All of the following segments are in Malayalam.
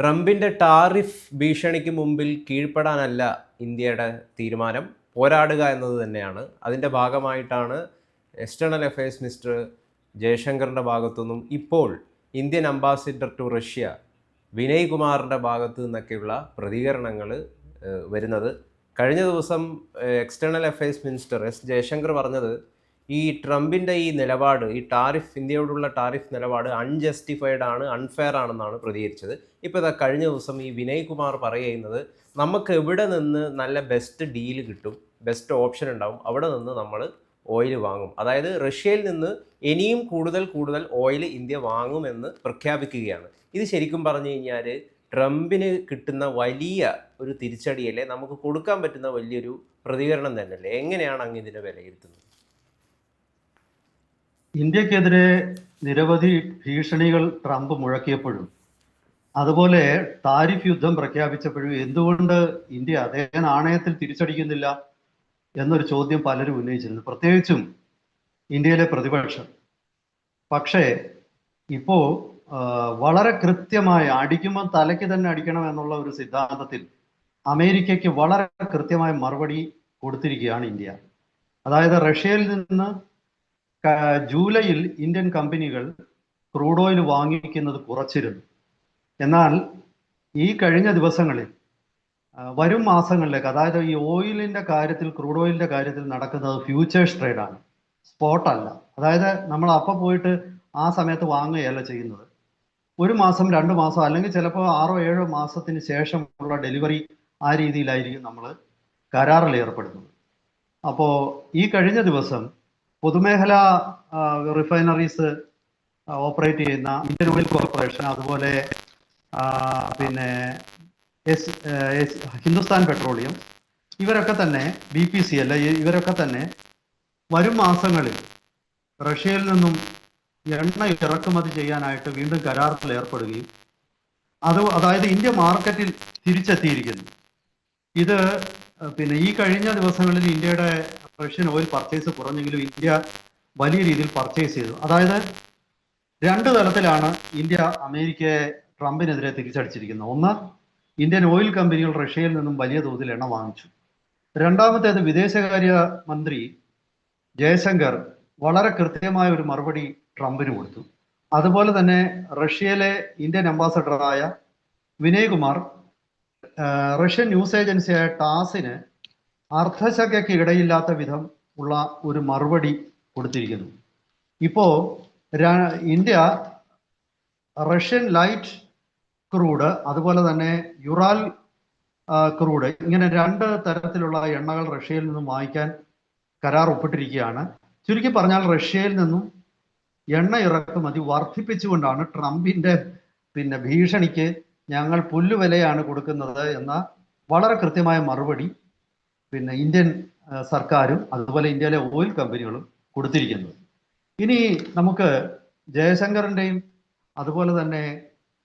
ട്രംപിന്റെ ടാറിഫ് ഭീഷണിക്ക് മുമ്പിൽ കീഴ്പ്പെടാനല്ല ഇന്ത്യയുടെ തീരുമാനം. പോരാടുക എന്നത് തന്നെയാണ്. അതിന്റെ ഭാഗമായിട്ടാണ് എക്സ്റ്റേണൽ അഫയേഴ്സ് മിനിസ്റ്റർ ജയശങ്കറിന്റെ ഭാഗത്തുനിന്നും ഇപ്പോൾ Indian ambassador to Russia Vinay കുമാറിന്റെ ഭാഗത്തു നിന്നൊക്കെയുള്ള പ്രതികരണങ്ങൾ വരുന്നത്. കഴിഞ്ഞ ദിവസം external affairs minister S Jaishankar പറഞ്ഞത് ഈ ട്രംപിന്റെ ഈ നിലപാട് ഈ ടാരിഫ് ഇന്ത്യയോടുള്ള ടാരിഫ് നിലപാട് അൺജസ്റ്റിഫൈഡ് ആണ് അൺഫെയർ ആണെന്നാണ് പ്രതികരിച്ചത്. ഇപ്പോൾ ഇതാ കഴിഞ്ഞ ദിവസം ഈ വിനയ് കുമാർ പറയുന്നത് നമുക്ക് എവിടെ നിന്ന് നല്ല ബെസ്റ്റ് ഡീൽ കിട്ടും ബെസ്റ്റ് ഓപ്ഷൻ ഉണ്ടാവും അവിടെ നിന്ന് നമ്മൾ ഓയിൽ വാങ്ങും. അതായത് റഷ്യയിൽ നിന്ന് ഇനിയും കൂടുതൽ കൂടുതൽ ഓയിൽ ഇന്ത്യ വാങ്ങുമെന്ന് പ്രഖ്യാപിക്കുകയാണ്. ഇത് ശരിക്കും പറഞ്ഞു കഴിഞ്ഞാൽ ട്രംപിന് കിട്ടുന്ന വലിയ ഒരു തിരിച്ചടിയല്ലേ നമുക്ക് കൊടുക്കാൻ പറ്റുന്ന വലിയൊരു പ്രതികരണം തന്നെയല്ലേ? എങ്ങനെയാണ് അങ്ങ് ഇതിനെ വിലയിരുത്തുന്നത്? ഇന്ത്യക്കെതിരെ നിരവധി ഭീഷണികൾ ട്രംപ് മുഴക്കിയപ്പോഴും അതുപോലെ താരിഫ് യുദ്ധം പ്രഖ്യാപിച്ചപ്പോഴും എന്തുകൊണ്ട് ഇന്ത്യ അതേ നാണയത്തിൽ തിരിച്ചടിക്കുന്നില്ല എന്നൊരു ചോദ്യം പലരും ഉന്നയിച്ചിരുന്നു. പ്രത്യേകിച്ചും ഇന്ത്യയിലെ പ്രതിപക്ഷം. പക്ഷേ ഇപ്പോൾ വളരെ കൃത്യമായ അടിക്കുമ്പോൾ തലയ്ക്ക് തന്നെ അടിക്കണം എന്നുള്ള ഒരു സിദ്ധാന്തത്തിൽ അമേരിക്കയ്ക്ക് വളരെ കൃത്യമായ മറുപടി കൊടുത്തിരിക്കുകയാണ് ഇന്ത്യ. അതായത് റഷ്യയിൽ നിന്ന് ജൂലൈയിൽ ഇന്ത്യൻ കമ്പനികൾ ക്രൂഡ് ഓയിൽ വാങ്ങിക്കുന്നത് കുറച്ചിരുന്നു. എന്നാൽ ഈ കഴിഞ്ഞ ദിവസങ്ങളിൽ വരും മാസങ്ങളിലേക്ക് അതായത് ഈ ഓയിലിന്റെ കാര്യത്തിൽ ക്രൂഡ് ഓയിലിന്റെ കാര്യത്തിൽ നടക്കുന്നത് ഫ്യൂച്ചേഴ്സ് ട്രേഡാണ്. സ്പോട്ട് അല്ല. അതായത് നമ്മൾ അപ്പം പോയിട്ട് ആ സമയത്ത് വാങ്ങുകയല്ല ചെയ്യുന്നത്. ഒരു മാസം രണ്ട് മാസം അല്ലെങ്കിൽ ചിലപ്പോൾ ആറോ ഏഴോ മാസത്തിന് ശേഷമുള്ള ഡെലിവറി ആ രീതിയിലായിരിക്കും നമ്മൾ കരാറിൽ ഏർപ്പെടുന്നത്. അപ്പോൾ ഈ കഴിഞ്ഞ ദിവസം പൊതുമേഖല റിഫൈനറീസ് ഓപ്പറേറ്റ് ചെയ്യുന്ന ഇന്ത്യൻ ഓയിൽ കോർപ്പറേഷൻ അതുപോലെ പിന്നെ എസ് ഹിന്ദുസ്ഥാൻ പെട്രോളിയം ഇവരൊക്കെ തന്നെ ബി പി സി അല്ല ഇവരൊക്കെ തന്നെ വരും മാസങ്ങളിൽ റഷ്യയിൽ നിന്നും എണ്ണ ഇറക്കുമതി ചെയ്യാനായിട്ട് വീണ്ടും കരാറിൽ ഏർപ്പെടുകയും അത് അതായത് ഇന്ത്യ മാർക്കറ്റിൽ തിരിച്ചെത്തിയിരിക്കുന്നു. ഇത് പിന്നെ ഈ കഴിഞ്ഞ ദിവസങ്ങളിൽ ഇന്ത്യയുടെ റഷ്യൻ ഓയിൽ പർച്ചേസ് കുറഞ്ഞെങ്കിലും ഇന്ത്യ വലിയ രീതിയിൽ പർച്ചേസ് ചെയ്തു. അതായത് രണ്ട് തലത്തിലാണ് ഇന്ത്യ അമേരിക്കയെ ട്രംപിനെതിരെ തിരിച്ചടിച്ചിരിക്കുന്നത്. ഒന്ന് ഇന്ത്യൻ ഓയിൽ കമ്പനികൾ റഷ്യയിൽ നിന്നും വലിയ തോതിൽ എണ്ണ വാങ്ങിച്ചു. രണ്ടാമത്തേത് വിദേശകാര്യ മന്ത്രി ജയശങ്കർ വളരെ കൃത്യമായ ഒരു മറുപടി ട്രംപിന് കൊടുത്തു. അതുപോലെ തന്നെ റഷ്യയിലെ ഇന്ത്യൻ അംബാസഡറായ വിനയ് കുമാർ റഷ്യൻ ന്യൂസ് ഏജൻസിയായ ടാസിന് അർദ്ധശങ്കയ്ക്ക് ഇടയില്ലാത്ത വിധം ഉള്ള ഒരു മറുപടി കൊടുത്തിരിക്കുന്നു. ഇപ്പോ ഇന്ത്യ റഷ്യൻ ലൈറ്റ് ക്രൂഡ് അതുപോലെ തന്നെ യുറാൽ ക്രൂഡ് ഇങ്ങനെ രണ്ട് തരത്തിലുള്ള എണ്ണകൾ റഷ്യയിൽ നിന്നും വാങ്ങിക്കാൻ കരാർ ഒപ്പിട്ടിരിക്കുകയാണ്. ചുരുക്കി പറഞ്ഞാൽ റഷ്യയിൽ നിന്നും എണ്ണ ഇറക്കുമതി വർദ്ധിപ്പിച്ചുകൊണ്ടാണ് ട്രംപിന്റെ പിന്നെ ഭീഷണിക്ക് ഞങ്ങൾ പുല്ലുവിലയാണ് കൊടുക്കുന്നത് എന്ന വളരെ കൃത്യമായ മറുപടി പിന്നെ ഇന്ത്യൻ സർക്കാരും അതുപോലെ ഇന്ത്യയിലെ ഓയിൽ കമ്പനികളും കൊടുത്തിരിക്കുന്നത് ഇനി നമുക്ക് ജയശങ്കറിന്റെയും അതുപോലെ തന്നെ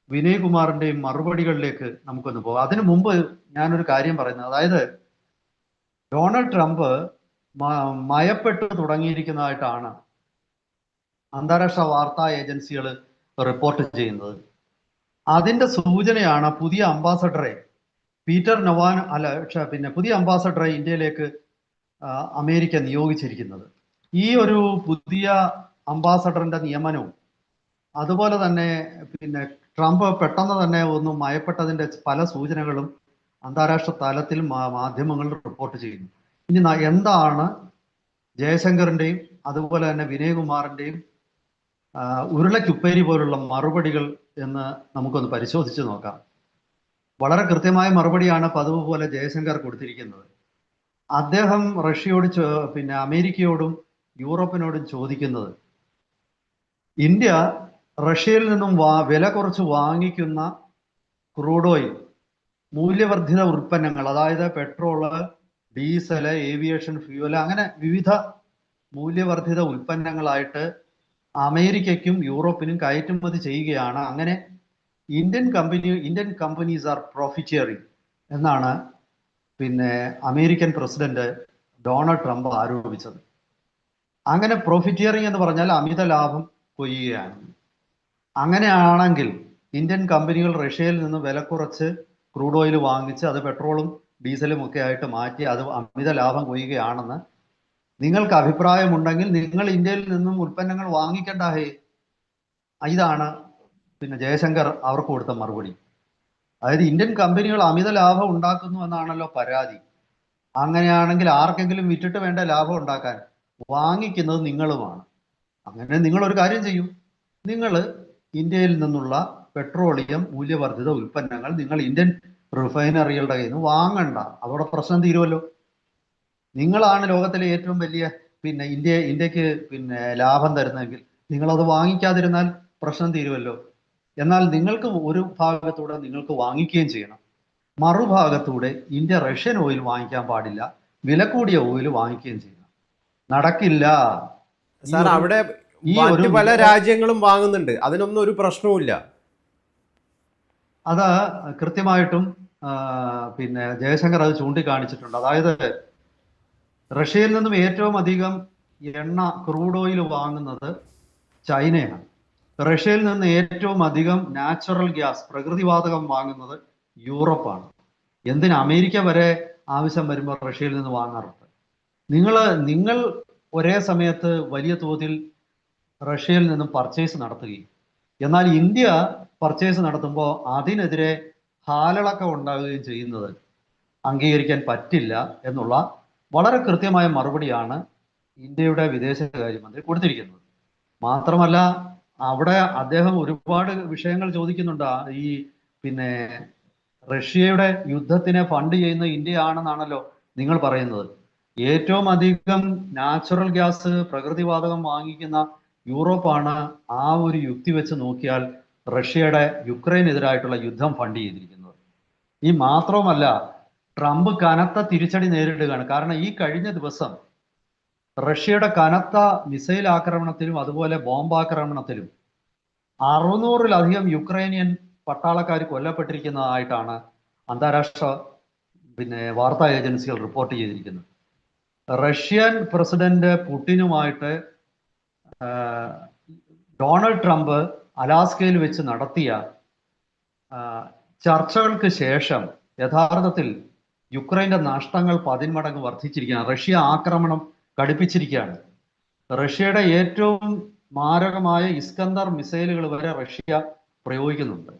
വിനയ് കുമാറിന്റെയും മറുപടികളിലേക്ക് നമുക്കൊന്ന് പോകാം. അതിനു മുമ്പ് ഞാനൊരു കാര്യം പറയുന്നത് അതായത് ഡൊണാൾഡ് ട്രംപ് മയപ്പെട്ടു തുടങ്ങിയിരിക്കുന്നതായിട്ടാണ് അന്താരാഷ്ട്ര വാർത്താ ഏജൻസികൾ റിപ്പോർട്ട് ചെയ്യുന്നത്. അതിന്റെ സൂചനയാണ് പുതിയ അംബാസഡറെ പീറ്റർ നവാൻ അല്ല പിന്നെ പുതിയ അംബാസഡറെ ഇന്ത്യയിലേക്ക് അമേരിക്ക നിയോഗിച്ചിരിക്കുന്നത്. ഈ ഒരു പുതിയ അംബാസഡറിന്റെ നിയമനവും അതുപോലെ തന്നെ പിന്നെ ട്രംപ് പെട്ടെന്ന് തന്നെ ഒന്ന് മയപ്പെട്ടതിന്റെ പല സൂചനകളും അന്താരാഷ്ട്ര തലത്തിൽ മാധ്യമങ്ങൾ റിപ്പോർട്ട് ചെയ്യുന്നു. ഇനി എന്താണ് ജയശങ്കറിന്റെയും അതുപോലെ തന്നെ വിനയകുമാറിന്റെയും ഉരുളക്കുപ്പേരി പോലുള്ള മറുപടികൾ എന്ന് നമുക്കൊന്ന് പരിശോധിച്ച് നോക്കാം. വളരെ കൃത്യമായ മറുപടിയാണ് പതിവ് പോലെ ജയശങ്കർ കൊടുത്തിരിക്കുന്നത്. അദ്ദേഹം റഷ്യയോട് പിന്നെ അമേരിക്കയോടും യൂറോപ്പിനോടും ചോദിക്കുന്നത് ഇന്ത്യ റഷ്യയിൽ നിന്നും വാ വില കുറച്ച് വാങ്ങിക്കുന്ന ക്രൂഡ് ഓയിൽ മൂല്യവർദ്ധിത ഉൽപ്പന്നങ്ങൾ അതായത് പെട്രോൾ ഡീസൽ ഏവിയേഷൻ ഫ്യൂവൽ അങ്ങനെ വിവിധ മൂല്യവർദ്ധിത ഉൽപ്പന്നങ്ങളായിട്ട് അമേരിക്കയ്ക്കും യൂറോപ്പിനും കയറ്റുമതി ചെയ്യുകയാണ്. അങ്ങനെ Indian company Indian companies are profiteering എന്നാണ് പിന്നെ അമേരിക്കൻ പ്രസിഡന്റ് ഡൊണാൾഡ് ട്രംപ് ആരോപിച്ചത്. അങ്ങനെ പ്രോഫിറ്റിയറിംഗ് എന്ന് പറഞ്ഞാൽ അമിത ലാഭം കൊയ്യുകയാണ്. അങ്ങനെയാണെങ്കിൽ ഇന്ത്യൻ കമ്പനികൾ റഷ്യയിൽ നിന്ന് വില കുറച്ച് ക്രൂഡ് ഓയിൽ വാങ്ങിച്ച് അത് പെട്രോളും ഡീസലും ഒക്കെ ആയിട്ട് മാറ്റി അത് അമിത ലാഭം കൊയ്യുകയാണെന്ന് നിങ്ങൾക്ക് അഭിപ്രായമുണ്ടെങ്കിൽ നിങ്ങൾ ഇന്ത്യയിൽ നിന്നും ഉൽപ്പന്നങ്ങൾ വാങ്ങിക്കണ്ട ഹേ. ഇതാണ് പിന്നെ ജയശങ്കർ അവർക്ക് കൊടുത്ത മറുപടി. അതായത് ഇന്ത്യൻ കമ്പനികൾ അമിത ലാഭം ഉണ്ടാക്കുന്നു എന്നാണല്ലോ പരാതി. അങ്ങനെയാണെങ്കിൽ ആർക്കെങ്കിലും വിറ്റിട്ട് വേണ്ട ലാഭം ഉണ്ടാക്കാൻ? വാങ്ങിക്കുന്നത് നിങ്ങളുമാണ്. അങ്ങനെ നിങ്ങൾ ഒരു കാര്യം ചെയ്യൂ. നിങ്ങൾ ഇന്ത്യയിൽ നിന്നുള്ള പെട്രോളിയം മൂല്യവർദ്ധിത ഉൽപ്പന്നങ്ങൾ നിങ്ങൾ ഇന്ത്യൻ റിഫൈനറികളുടെ കയ്യിൽ നിന്ന് വാങ്ങണ്ട. അതോടെ പ്രശ്നം തീരുമല്ലോ നിങ്ങളാണ് ലോകത്തിലെ ഏറ്റവും വലിയ പിന്നെ ഇന്ത്യ ഇന്ത്യയ്ക്ക് പിന്നെ ലാഭം തരുന്നതെങ്കിൽ നിങ്ങളത് വാങ്ങിക്കാതിരുന്നാൽ പ്രശ്നം തീരുമല്ലോ എന്നാൽ നിങ്ങൾക്ക് ഒരു ഭാഗത്തൂടെ നിങ്ങൾക്ക് വാങ്ങിക്കുകയും ചെയ്യണം. മറുഭാഗത്തൂടെ ഇന്ത്യ റഷ്യൻ ഓയിൽ വാങ്ങിക്കാൻ പാടില്ല. വില കൂടിയ ഓയിൽ വാങ്ങിക്കുകയും ചെയ്യണം. നടക്കില്ല. സാർ അവിടെ മറ്റു പല രാജ്യങ്ങളും വാങ്ങുന്നുണ്ട്. അതിനൊന്നും ഒരു പ്രശ്നവുമില്ല. അത് കൃത്യമായിട്ടും പിന്നെ ജയശങ്കർ അത് ചൂണ്ടിക്കാണിച്ചിട്ടുണ്ട്. അതായത് റഷ്യയിൽ നിന്നും ഏറ്റവും അധികം എണ്ണ ക്രൂഡ് ഓയിൽ വാങ്ങുന്നത് ചൈനയാണ്. റഷ്യയിൽ നിന്ന് ഏറ്റവും അധികം നാച്ചുറൽ ഗ്യാസ് പ്രകൃതിവാതകം വാങ്ങുന്നത് യൂറോപ്പാണ്. എന്തിന് അമേരിക്ക വരെ ആവശ്യം വരുമ്പോൾ റഷ്യയിൽ നിന്ന് വാങ്ങാറുണ്ട്? നിങ്ങൾ നിങ്ങൾ ഒരേ സമയത്ത് വലിയ തോതിൽ റഷ്യയിൽ നിന്നും പർച്ചേസ് നടത്തുകയും എന്നാൽ ഇന്ത്യ പർച്ചേസ് നടത്തുമ്പോൾ അതിനെതിരെ ഹാലളക്കം ഉണ്ടാകുകയും ചെയ്യുന്നത് അംഗീകരിക്കാൻ പറ്റില്ല എന്നുള്ള വളരെ കൃത്യമായ മറുപടിയാണ് ഇന്ത്യയുടെ വിദേശകാര്യമന്ത്രി കൊടുത്തിരിക്കുന്നത്. മാത്രമല്ല അവിടെ അദ്ദേഹം ഒരുപാട് വിഷയങ്ങൾ ചോദിക്കുന്നുണ്ട്. ഈ പിന്നെ റഷ്യയുടെ യുദ്ധത്തിനെ ഫണ്ട് ചെയ്യുന്ന ഇന്ത്യ ആണെന്നാണല്ലോ നിങ്ങൾ പറയുന്നത്. ഏറ്റവും അധികം നാച്ചുറൽ ഗ്യാസ് പ്രകൃതിവാതകം വാങ്ങിക്കുന്ന യൂറോപ്പാണ് ആ ഒരു യുക്തി വെച്ച് നോക്കിയാൽ റഷ്യയുടെ യുക്രൈനെതിരായിട്ടുള്ള യുദ്ധം ഫണ്ട് ചെയ്തിരിക്കുന്നത്. ഈ മാത്രവുമല്ല ട്രംപ് കനത്ത തിരിച്ചടി നേരിടുകയാണ്. കാരണം ഈ കഴിഞ്ഞ ദിവസം റഷ്യയുടെ കനത്ത മിസൈൽ ആക്രമണത്തിലും അതുപോലെ ബോംബാക്രമണത്തിലും അറുന്നൂറിലധികം യുക്രൈനിയൻ പട്ടാളക്കാർ കൊല്ലപ്പെട്ടിരിക്കുന്നതായിട്ടാണ് അന്താരാഷ്ട്ര പിന്നെ വാർത്താ ഏജൻസികൾ റിപ്പോർട്ട് ചെയ്തിരിക്കുന്നത്. റഷ്യൻ പ്രസിഡന്റ് പുടിനുമായിട്ട് ഡൊണാൾഡ് ട്രംപ് അലാസ്കയിൽ വെച്ച് നടത്തിയ ചർച്ചകൾക്ക് ശേഷം യഥാർത്ഥത്തിൽ യുക്രൈന്റെ നഷ്ടങ്ങൾ പതിന്മടങ്ങ് വർദ്ധിച്ചിരിക്കുകയാണ്. റഷ്യ ആക്രമണം കടുപ്പിച്ചിരിക്കുകയാണ്. റഷ്യയുടെ ഏറ്റവും മാരകമായ ഇസ്കന്ദർ മിസൈലുകൾ വരെ റഷ്യ പ്രയോഗിക്കുന്നുണ്ട്.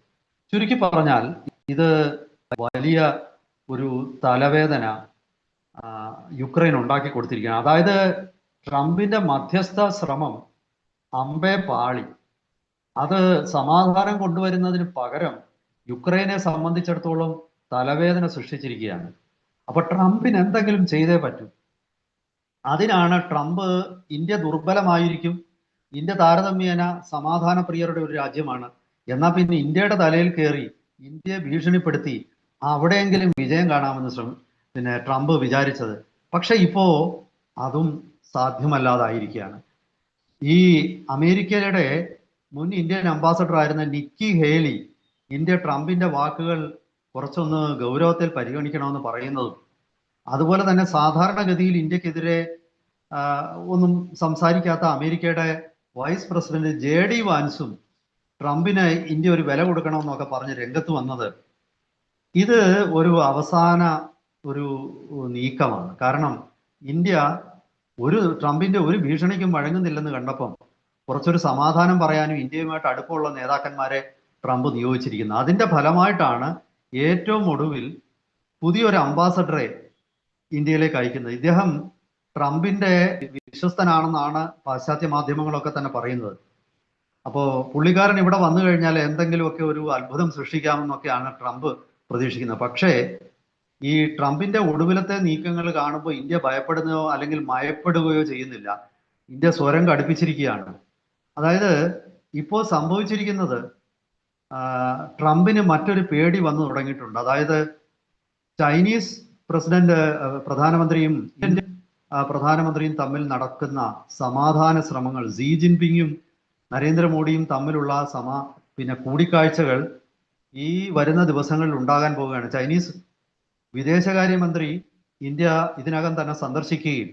ചുരുക്കി പറഞ്ഞാൽ ഇത് വലിയ ഒരു തലവേദന യുക്രൈൻ ഉണ്ടാക്കി കൊടുത്തിരിക്കുകയാണ്. അതായത് ട്രംപിന്റെ മധ്യസ്ഥ ശ്രമം അമ്പേ പാളി അത് സമാധാനം കൊണ്ടുവരുന്നതിന് പകരം യുക്രൈനെ സംബന്ധിച്ചിടത്തോളം തലവേദന സൃഷ്ടിച്ചിരിക്കുകയാണ്. അപ്പൊ ട്രംപിന് എന്തെങ്കിലും ചെയ്തേ പറ്റൂ. അതിനാണ് ട്രംപ് ഇന്ത്യ ദുർബലമായിരിക്കും ഇന്ത്യ താരതമ്യേന സമാധാനപ്രിയരുടെ ഒരു രാജ്യമാണ്. എന്നാൽ പിന്നെ ഇന്ത്യയുടെ തലയിൽ കയറി ഇന്ത്യയെ ഭീഷണിപ്പെടുത്തി അവിടെയെങ്കിലും വിജയം കാണാമെന്ന് ശ്രമം പിന്നെ ട്രംപ് വിചാരിച്ചത്. പക്ഷെ ഇപ്പോ അതും സാധ്യമല്ലാതായിരിക്കുകയാണ്. ഈ അമേരിക്കയുടെ മുൻ ഇന്ത്യൻ അംബാസഡർ ആയിരുന്ന നിക്കി ഹേലി ഇന്ത്യ ട്രംപിന്റെ വാക്കുകൾ കുറച്ചൊന്ന് ഗൗരവത്തിൽ പരിഗണിക്കണമെന്ന് പറയുന്നതും അതുപോലെ തന്നെ സാധാരണഗതിയിൽ ഇന്ത്യക്കെതിരെ ഒന്നും സംസാരിക്കാത്ത അമേരിക്കയുടെ വൈസ് പ്രസിഡന്റ് ജെ ഡി വാൻസും ട്രംപിന് ഇന്ത്യ ഒരു വില കൊടുക്കണമെന്നൊക്കെ പറഞ്ഞ് രംഗത്ത് വന്നത്. ഇത് ഒരു അവസാന ഒരു നീക്കമാണ്. കാരണം ഇന്ത്യ ഒരു ട്രംപിന്റെ ഒരു ഭീഷണിക്കും വഴങ്ങുന്നില്ലെന്ന് കണ്ടപ്പം കുറച്ചൊരു സമാധാനം പറയാനും ഇന്ത്യയുമായിട്ട് അടുപ്പമുള്ള നേതാക്കന്മാരെ ട്രംപ് നിയോഗിച്ചിരിക്കുന്നത് അതിന്റെ ഫലമായിട്ടാണ് ഏറ്റവും ഒടുവിൽ പുതിയൊരു അംബാസഡറെ ഇന്ത്യയിലേക്ക് അയക്കുന്നത്. ഇദ്ദേഹം ട്രംപിന്റെ വിശ്വസ്തനാണെന്നാണ് പാശ്ചാത്യ മാധ്യമങ്ങളൊക്കെ തന്നെ പറയുന്നത്. അപ്പോ പുള്ളിക്കാരൻ ഇവിടെ വന്നു കഴിഞ്ഞാൽ എന്തെങ്കിലുമൊക്കെ ഒരു അത്ഭുതം സൃഷ്ടിക്കാമെന്നൊക്കെയാണ് ട്രംപ് പ്രതീക്ഷിക്കുന്നത്. പക്ഷേ ഈ ട്രംപിന്റെ ഒടുവിലത്തെ നീക്കങ്ങൾ കാണുമ്പോൾ ഇന്ത്യ ഭയപ്പെടുകയോ അല്ലെങ്കിൽ മയപ്പെടുകയോ ചെയ്യുന്നില്ല. ഇന്ത്യ സ്വരം കടുപ്പിച്ചിരിക്കുകയാണ് അതായത് ഇപ്പോൾ സംഭവിച്ചിരിക്കുന്നത് ട്രംപിന് മറ്റൊരു പേടി വന്നു തുടങ്ങിയിട്ടുണ്ട്. അതായത് ചൈനീസ് പ്രസിഡന്റ് പ്രധാനമന്ത്രിയും പ്രധാനമന്ത്രിയും തമ്മിൽ നടക്കുന്ന സമാധാന ശ്രമങ്ങൾ സീ ജിൻപിങ്ങും നരേന്ദ്രമോദിയും തമ്മിലുള്ള സമാ പിന്നെ കൂടിക്കാഴ്ചകൾ ഈ വരുന്ന ദിവസങ്ങളിൽ ഉണ്ടാകാൻ പോവുകയാണ്. ചൈനീസ് വിദേശകാര്യമന്ത്രി ഇന്ത്യ ഇതിനകം തന്നെ സന്ദർശിക്കുകയും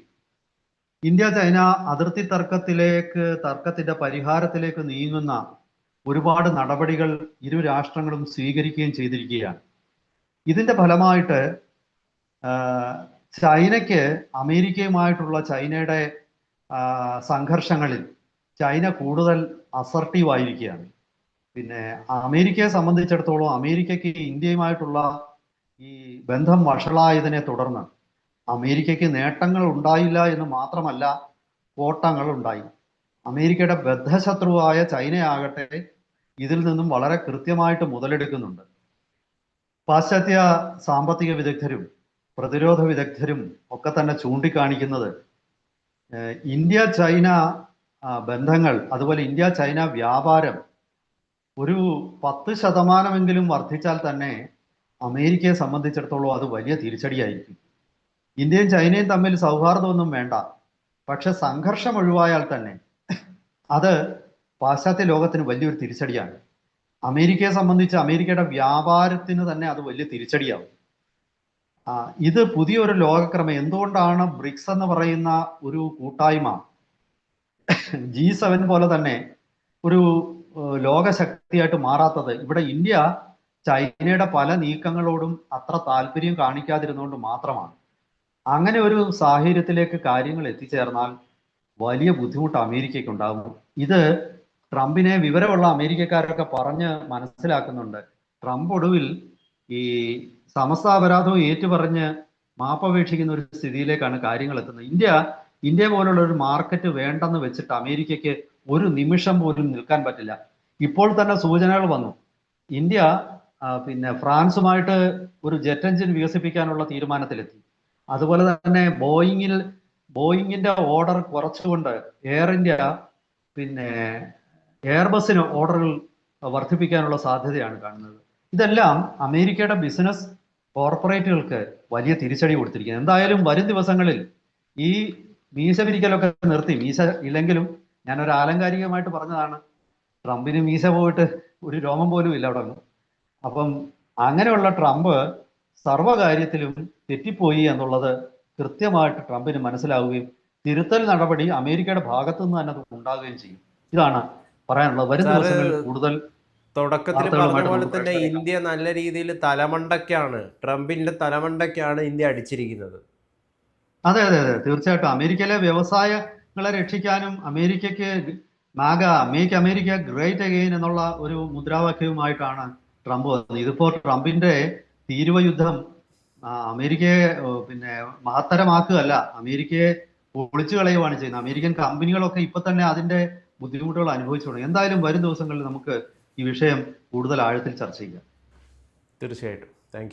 ഇന്ത്യ ചൈന അതിർത്തി തർക്കത്തിലേക്ക് തർക്കത്തിന്റെ പരിഹാരത്തിലേക്ക് നീങ്ങുന്ന ഒരുപാട് നടപടികൾ ഇരു രാഷ്ട്രങ്ങളും സ്വീകരിക്കുകയും ചെയ്തിരിക്കുകയാണ്. ഇതിന്റെ ഫലമായിട്ട് ചൈനയ്ക്ക് അമേരിക്കയുമായിട്ടുള്ള ചൈനയുടെ സംഘർഷങ്ങളിൽ ചൈന കൂടുതൽ അസർട്ടീവ് ആയിരിക്കുകയാണ്. പിന്നെ അമേരിക്കയെ സംബന്ധിച്ചിടത്തോളം അമേരിക്കയ്ക്ക് ഇന്ത്യയുമായിട്ടുള്ള ഈ ബന്ധം വഷളായതിനെ തുടർന്ന് അമേരിക്കയ്ക്ക് നേട്ടങ്ങൾ ഉണ്ടായില്ല എന്ന് മാത്രമല്ല കോട്ടങ്ങൾ ഉണ്ടായി. അമേരിക്കയുടെ ബദ്ധശത്രുവായ ചൈനയാകട്ടെ ഇതിൽ നിന്നും വളരെ കൃത്യമായിട്ട് മുതലെടുക്കുന്നുണ്ട്. പാശ്ചാത്യ സാമ്പത്തിക വിദഗ്ധരും പ്രതിരോധ വിദഗ്ധരും ഒക്കെ തന്നെ ചൂണ്ടിക്കാണിക്കുന്നത് ഇന്ത്യ ചൈന ബന്ധങ്ങൾ അതുപോലെ ഇന്ത്യ ചൈന വ്യാപാരം ഒരു പത്ത് ശതമാനമെങ്കിലും വർദ്ധിച്ചാൽ തന്നെ അമേരിക്കയെ സംബന്ധിച്ചിടത്തോളം അത് വലിയ തിരിച്ചടിയായിരിക്കും. ഇന്ത്യയും ചൈനയും തമ്മിൽ സൗഹാർദ്ദമൊന്നും വേണ്ട. പക്ഷെ സംഘർഷം ഒഴിവായാൽ തന്നെ അത് പാശ്ചാത്യ ലോകത്തിന് വലിയൊരു തിരിച്ചടിയാണ്. അമേരിക്കയെ സംബന്ധിച്ച് അമേരിക്കയുടെ വ്യാപാരത്തിന് തന്നെ അത് വലിയ തിരിച്ചടിയാവും. ഇത് പുതിയൊരു ലോകക്രമം. എന്തുകൊണ്ടാണ് ബ്രിക്സ് എന്ന് പറയുന്ന ഒരു കൂട്ടായ്മ? ജി സെവൻ പോലെ തന്നെ ഒരു ലോകശക്തിയായിട്ട് മാറാത്തത്. ഇവിടെ ഇന്ത്യ ചൈനയുടെ പല നീക്കങ്ങളോടും അത്ര താല്പര്യം കാണിക്കാതിരുന്നുകൊണ്ട് മാത്രമാണ്. അങ്ങനെ ഒരു സാഹചര്യത്തിലേക്ക് കാര്യങ്ങൾ എത്തിച്ചേർന്നാൽ വലിയ ബുദ്ധിമുട്ട് അമേരിക്കയ്ക്ക് ഉണ്ടാകും ഇത് ട്രംപിനെ വിവരമുള്ള അമേരിക്കക്കാരൊക്കെ പറഞ്ഞ് മനസ്സിലാക്കുന്നുണ്ട്. ട്രംപ് ഒടുവിൽ ഈ സമസ്ത അപരാധവും ഏറ്റുപറഞ്ഞ് മാപ്പപേക്ഷിക്കുന്ന ഒരു സ്ഥിതിയിലേക്കാണ് കാര്യങ്ങൾ എത്തുന്നത്. ഇന്ത്യ ഇന്ത്യ പോലുള്ള ഒരു മാർക്കറ്റ് വേണ്ടെന്ന് വെച്ചിട്ട് അമേരിക്കയ്ക്ക് ഒരു നിമിഷം പോലും നിൽക്കാൻ പറ്റില്ല. ഇപ്പോൾ തന്നെ സൂചനകൾ വന്നു. ഇന്ത്യ പിന്നെ ഫ്രാൻസുമായിട്ട് ഒരു ജെറ്റ് എഞ്ചിൻ വികസിപ്പിക്കാനുള്ള തീരുമാനത്തിലെത്തി. അതുപോലെ തന്നെ ബോയിങ്ങിൽ ബോയിങ്ങിന്റെ ഓർഡർ കുറച്ചുകൊണ്ട് എയർ ഇന്ത്യ പിന്നെ എയർബസിന് ഓർഡറുകൾ വർദ്ധിപ്പിക്കാനുള്ള സാധ്യതയാണ് കാണുന്നത്. ഇതെല്ലാം അമേരിക്കയുടെ ബിസിനസ് കോർപ്പറേറ്റുകൾക്ക് വലിയ തിരിച്ചടി കൊടുത്തിരിക്കുന്നത് എന്തായാലും വരും ദിവസങ്ങളിൽ ഈ മീശ പിരിക്കലൊക്കെ നിർത്തി. മീശ ഇല്ലെങ്കിലും ഞാൻ ഒരു ആലങ്കാരികമായിട്ട് പറഞ്ഞതാണ്. ട്രംപിന് മീശ പോയിട്ട് ഒരു രോമം പോലും ഇല്ല അവിടെ. അപ്പം അങ്ങനെയുള്ള ട്രംപ് സർവകാര്യത്തിലും തെറ്റിപ്പോയി എന്നുള്ളത് കൃത്യമായിട്ട് ട്രംപിന് മനസ്സിലാവുകയും തിരുത്തൽ നടപടി അമേരിക്കയുടെ ഭാഗത്തു നിന്ന് തന്നെ അത് ഉണ്ടാവുകയും ചെയ്യും. ഇതാണ് പറയാനുള്ളത്. വരും ദിവസങ്ങളിൽ കൂടുതൽ തുടക്കത്തിൽ പറഞ്ഞ പോലെ തന്നെ ഇന്ത്യ നല്ല രീതിയിൽ തലമണ്ടക്കാണ് ട്രംപിന്റെ തലമണ്ടക്കാണ് ഇന്ത്യ അടിച്ചിരിക്കുന്നത്. അതെ അതെ അതെ. തീർച്ചയായിട്ടും. അമേരിക്കയിലെ വ്യവസായങ്ങളെ രക്ഷിക്കാനും അമേരിക്കയ്ക്ക് MAGA make America great again എന്നുള്ള ഒരു മുദ്രാവാക്യവുമായിട്ടാണ് ട്രംപ് വന്നത്. ഇതിപ്പോ ട്രംപിന്റെ തീരുവ യുദ്ധം അമേരിക്കയെ പിന്നെ മഹത്തരമാക്കുകയല്ല അമേരിക്കയെ പൊളിച്ചു കളയുവാണ് ചെയ്യുന്നത്. അമേരിക്കൻ കമ്പനികളൊക്കെ ഇപ്പൊ തന്നെ അതിന്റെ ബുദ്ധിമുട്ടുകൾ അനുഭവിച്ചു തുടങ്ങി. എന്തായാലും വരും ദിവസങ്ങളിൽ നമുക്ക് ഈ വിഷയം കൂടുതൽ ആഴത്തിൽ ചർച്ച ചെയ്യാം. തീർച്ചയായിട്ടും. താങ്ക്